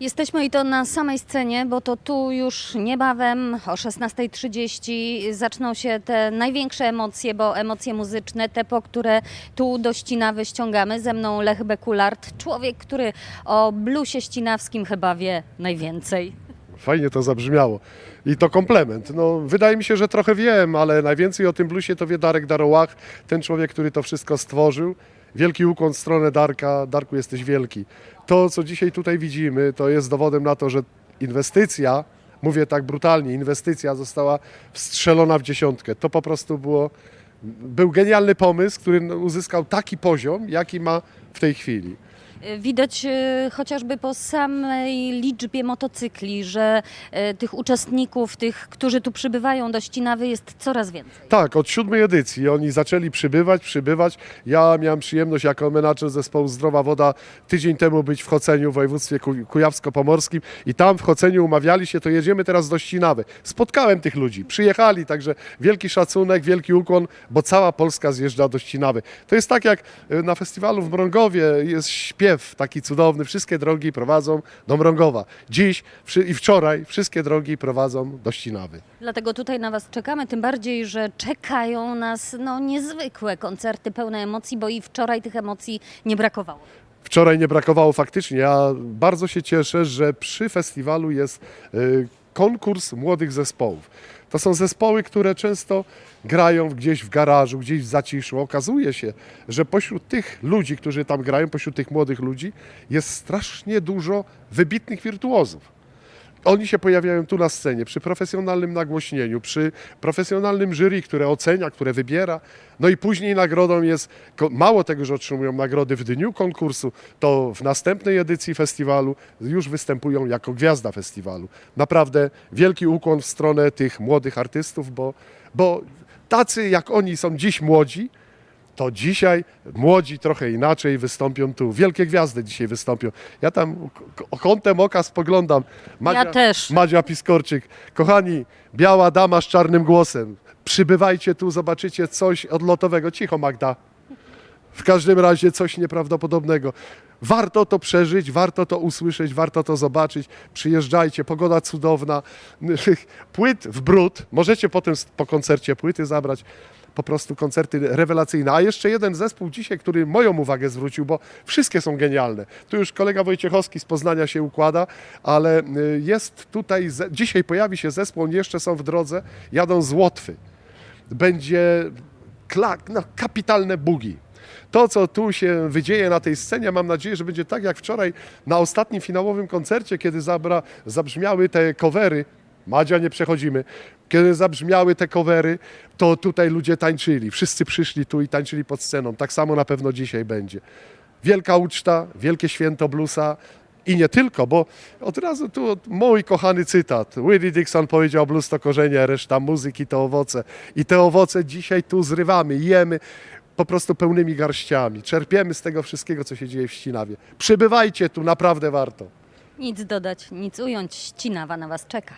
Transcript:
Jesteśmy i to na samej scenie, bo to tu już niebawem o 16.30 zaczną się te największe emocje, bo emocje muzyczne, te po które tu do Ścinawy ściągamy. Ze mną Lech Bekulart, człowiek, który o bluesie ścinawskim chyba wie najwięcej. Fajnie to zabrzmiało. I to komplement. No, wydaje mi się, że trochę wiem, ale najwięcej o tym bluesie to wie Darek Darołach, ten człowiek, który to wszystko stworzył. Wielki ukłon w stronę Darka. Darku, jesteś wielki. To, co dzisiaj tutaj widzimy, to jest dowodem na to, że inwestycja, mówię tak brutalnie, inwestycja została wstrzelona w dziesiątkę. To po prostu było, był genialny pomysł, który uzyskał taki poziom, jaki ma w tej chwili. Widać e, chociażby po samej liczbie motocykli, że e, tych uczestników, tych, którzy tu przybywają do Ścinawy jest coraz więcej. Tak, od siódmej edycji oni zaczęli przybywać, przybywać. Ja miałem przyjemność jako menadżer zespołu Zdrowa Woda tydzień temu być w Choceniu w województwie kuj- kujawsko-pomorskim i tam w Choceniu umawiali się, to jedziemy teraz do Ścinawy. Spotkałem tych ludzi, przyjechali, także wielki szacunek, wielki ukłon, bo cała Polska zjeżdża do Ścinawy. To jest tak jak y, na festiwalu w Mrągowie jest śpiew taki cudowny, wszystkie drogi prowadzą do Mrągowa. Dziś i wczoraj wszystkie drogi prowadzą do Ścinawy. Dlatego tutaj na Was czekamy, tym bardziej, że czekają nas no, niezwykłe koncerty pełne emocji, bo i wczoraj tych emocji nie brakowało. Wczoraj nie brakowało faktycznie. Ja bardzo się cieszę, że przy festiwalu jest y, konkurs młodych zespołów. To są zespoły, które często grają gdzieś w garażu, gdzieś w zaciszu. Okazuje się, że pośród tych ludzi, którzy tam grają, pośród tych młodych ludzi, jest strasznie dużo wybitnych wirtuozów. Oni się pojawiają tu na scenie przy profesjonalnym nagłośnieniu, przy profesjonalnym jury, które ocenia, które wybiera. No i później nagrodą jest, mało tego, że otrzymują nagrody w dniu konkursu, to w następnej edycji festiwalu już występują jako gwiazda festiwalu. Naprawdę wielki ukłon w stronę tych młodych artystów, bo, bo tacy jak oni są dziś młodzi, to dzisiaj młodzi trochę inaczej wystąpią tu. Wielkie gwiazdy dzisiaj wystąpią. Ja tam k- kątem oka spoglądam. Ja też. Madzia Piskorczyk. Kochani, biała dama z czarnym głosem. Przybywajcie tu, zobaczycie coś odlotowego. Cicho Magda. W każdym razie coś nieprawdopodobnego. Warto to przeżyć, warto to usłyszeć, warto to zobaczyć. Przyjeżdżajcie, pogoda cudowna. Płyt w brud. Możecie potem po koncercie płyty zabrać. Po prostu koncerty rewelacyjne. A jeszcze jeden zespół dzisiaj, który moją uwagę zwrócił, bo wszystkie są genialne. Tu już kolega Wojciechowski z Poznania się układa, ale y, jest tutaj, dzisiaj pojawi się zespół, oni jeszcze są w drodze, jadą z Łotwy będzie no, kapitalne bugi. To, co tu się wydzieje na tej scenie, mam nadzieję, że będzie tak jak wczoraj na ostatnim finałowym koncercie, kiedy zabra, zabrzmiały te covery. Madzia, nie przechodzimy. Kiedy zabrzmiały te covery, to tutaj ludzie tańczyli. Wszyscy przyszli tu i tańczyli pod sceną. Tak samo na pewno dzisiaj będzie. Wielka uczta, wielkie święto bluesa i nie tylko, bo od razu tu mój kochany cytat. Willie Dixon powiedział, blues to korzenie, reszta muzyki to owoce. I te owoce dzisiaj tu zrywamy, jemy po prostu pełnymi garściami. Czerpiemy z tego wszystkiego, co się dzieje w Ścinawie. Przybywajcie tu, naprawdę warto. Nic dodać, nic ująć, Ścinawa na Was czeka.